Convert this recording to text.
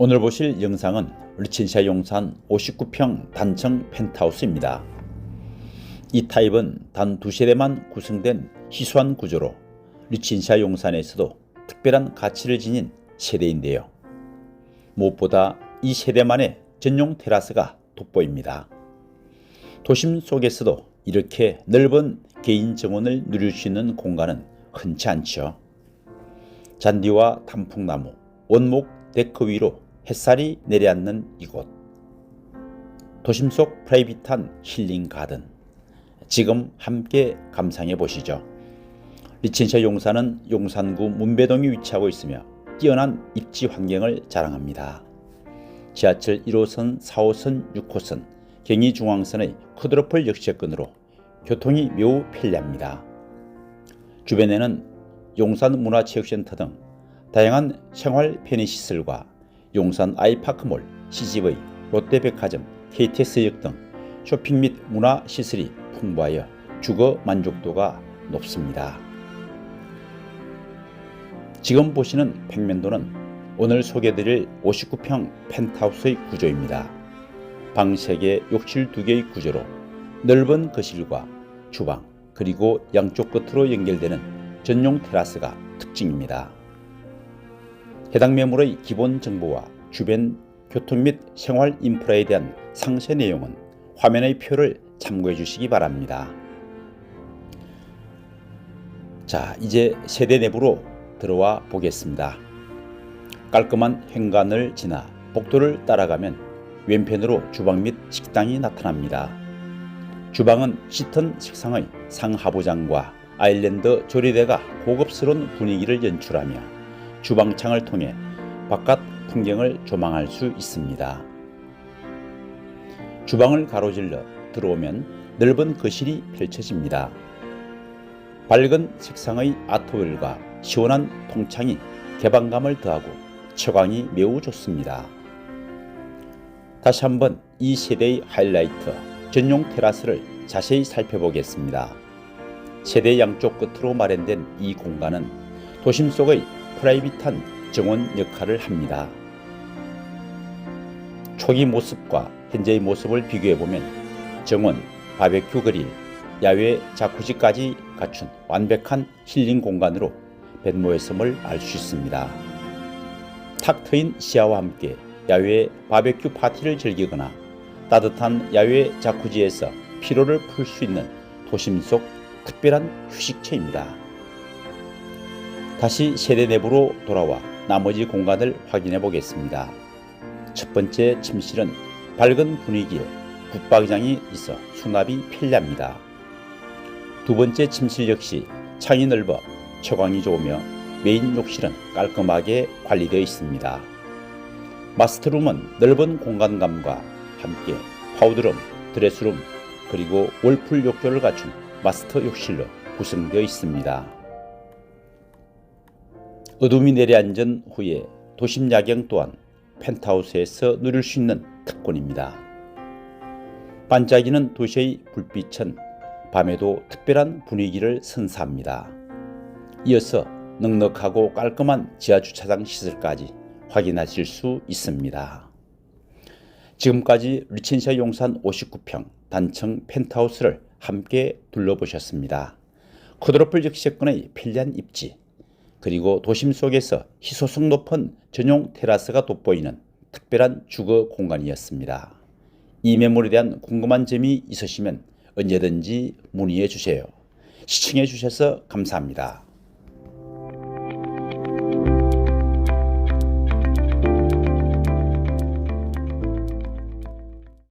오늘 보실 영상은 리친샤 용산 59평 단층 펜트하우스입니다. 이 타입은 단 두 세대만 구성된 희소한 구조로 리친샤 용산에서도 특별한 가치를 지닌 세대인데요. 무엇보다 이 세대만의 전용 테라스가 돋보입니다. 도심 속에서도 이렇게 넓은 개인 정원을 누릴 수 있는 공간은 흔치 않죠. 잔디와 단풍나무, 원목 데크 위로 햇살이 내려앉는 이곳. 도심 속 프라이빗한 힐링 가든. 지금 함께 감상해 보시죠. 리친샤 용산은 용산구 문배동에 위치하고 있으며 뛰어난 입지 환경을 자랑합니다. 지하철 1호선, 4호선, 6호선, 경의중앙선의 쿼드로플 역세권으로 교통이 매우 편리합니다. 주변에는 용산문화체육센터 등 다양한 생활 편의시설과 용산 아이파크몰, CGV, 롯데백화점, KTX역 등 쇼핑 및 문화 시설이 풍부하여 주거 만족도가 높습니다. 지금 보시는 평면도는 오늘 소개드릴 59평 펜트하우스의 구조입니다. 방 3개, 욕실 2개의 구조로 넓은 거실과 주방 그리고 양쪽 끝으로 연결되는 전용 테라스가 특징입니다. 해당 매물의 기본 정보와 주변 교통 및 생활 인프라에 대한 상세 내용은 화면의 표를 참고해 주시기 바랍니다. 자, 이제 세대 내부로 들어와 보겠습니다. 깔끔한 현관을 지나 복도를 따라가면 왼편으로 주방 및 식당이 나타납니다. 주방은 짙은 색상의 상하부장과 아일랜드 조리대가 고급스러운 분위기를 연출하며 주방창을 통해 바깥 풍경을 조망할 수 있습니다. 주방을 가로질러 들어오면 넓은 거실이 펼쳐집니다. 밝은 색상의 아트월과 시원한 통창이 개방감을 더하고 처광이 매우 좋습니다. 다시 한번 이 세대의 하이라이트 전용 테라스를 자세히 살펴보겠습니다. 세대 양쪽 끝으로 마련된 이 공간은 도심 속의 프라이빗한 정원 역할을 합니다. 초기 모습과 현재의 모습을 비교해보면 정원, 바베큐 그릴, 야외 자쿠지까지 갖춘 완벽한 힐링 공간으로 변모했음을 알 수 있습니다. 탁 트인 시야와 함께 야외 바베큐 파티를 즐기거나 따뜻한 야외 자쿠지에서 피로를 풀 수 있는 도심 속 특별한 휴식처입니다. 다시 세대 내부로 돌아와 나머지 공간을 확인해 보겠습니다. 첫 번째 침실은 밝은 분위기에 붙박이장이 있어 수납이 편리합니다. 두 번째 침실 역시 창이 넓어 처광이 좋으며 메인 욕실은 깔끔하게 관리되어 있습니다. 마스터룸은 넓은 공간감과 함께 파우더룸, 드레스룸, 그리고 월풀 욕조를 갖춘 마스터 욕실로 구성되어 있습니다. 어둠이 내려앉은 후에 도심 야경 또한 펜트하우스에서 누릴 수 있는 특권입니다. 반짝이는 도시의 불빛은 밤에도 특별한 분위기를 선사합니다. 이어서 넉넉하고 깔끔한 지하주차장 시설까지 확인하실 수 있습니다. 지금까지 리첸샤 용산 59평 단층 펜트하우스를 함께 둘러보셨습니다. 쿼드로플 역세권의 편리한 입지 그리고 도심 속에서 희소성 높은 전용 테라스가 돋보이는 특별한 주거 공간이었습니다. 이 매물에 대한 궁금한 점이 있으시면 언제든지 문의해 주세요. 시청해 주셔서 감사합니다.